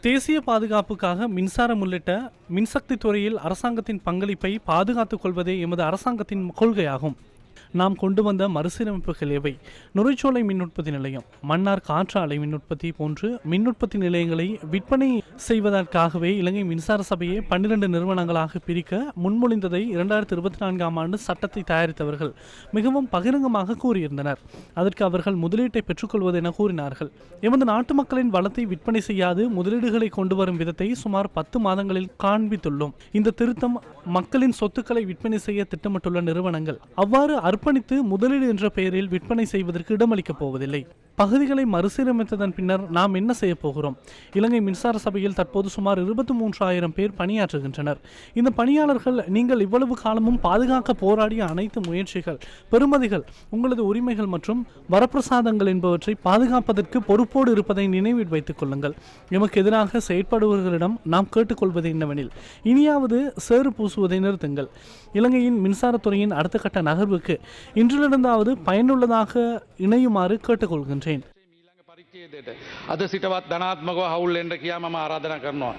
தேசிய பாதுகாப்புக்காக மின்சாரம் உள்ளிட்ட மின்சக்தி துறையில் அரசாங்கத்தின் பங்களிப்பை பாதுகாத்துக் கொள்வதே எமது அரசாங்கத்தின் கொள்கையாகும். நாம் கொண்டு வந்த மறுசீரமைப்புகள் எவை? நுரைச்சோலை மின் உற்பத்தி நிலையம் மன்னார் காற்று ஆலை மின் உற்பத்தி போன்று மின் உற்பத்தி நிலையங்களை விற்பனை செய்வதற்காகவே இலங்கை மின்சார சபையை பன்னிரண்டு நிறுவனங்களாக பிரிக்க முன்மொழிந்ததை இரண்டாயிரத்தி இருபத்தி நான்காம் ஆண்டு சட்டத்தை தயாரித்தவர்கள் மிகவும் பகிரங்கமாக கூறியிருந்தனர். அதற்கு அவர்கள் முதலீட்டை பெற்றுக்கொள்வது என கூறினார்கள். எமது நாட்டு மக்களின் வளத்தை விற்பனை செய்யாது முதலீடுகளை கொண்டு வரும் விதத்தை சுமார் பத்து மாதங்களில் காண்பித்துள்ளோம். இந்த திருத்தம் மக்களின் சொத்துக்களை விற்பனை செய்ய திட்டமிட்டுள்ள நிறுவனங்கள். அவ்வாறு அர்ப்பணித்து முதலீடு என்ற பெயரில் விற்பனை செய்வதற்கு இடமளிக்கப் போவதில்லை பகுதிகளை மறுசீரமைத்ததன் பின்னர் நாம் என்ன செய்ய போகிறோம்? இலங்கை மின்சார சபையில் தற்போது சுமார் இருபத்தி மூன்றாயிரம் பேர் பணியாற்றுகின்றனர். இந்த பணியாளர்கள் நீங்கள் இவ்வளவு காலமும் பாதுகாக்க போராடிய அனைத்து முயற்சிகள் பெறுமதிகள் உங்களது உரிமைகள் மற்றும் வரப்பிரசாதங்கள் என்பவற்றை பாதுகாப்பதற்கு பொறுப்போடு இருப்பதை நினைவில் வைத்துக் கொள்ளுங்கள். எமக்கு எதிராக செயற்படுபவர்களிடம் நாம் கேட்டுக்கொள்வது என்னவெனில் இனியாவது சேறு பூசுவதை நிறுத்துங்கள். இலங்கையின் மின்சாரத்துறையின் அடுத்த கட்ட நகர்வுக்கு இன்றிலிருந்தாவது பயனுள்ளதாக இணையுமாறு கேட்டுக்கொள்கின்றனர். මීළඟ පරිච්ඡේදයට අද සිටවත් ධනාත්මකව හවුල් එන්න කියා මම ආරාධනා කරනවා.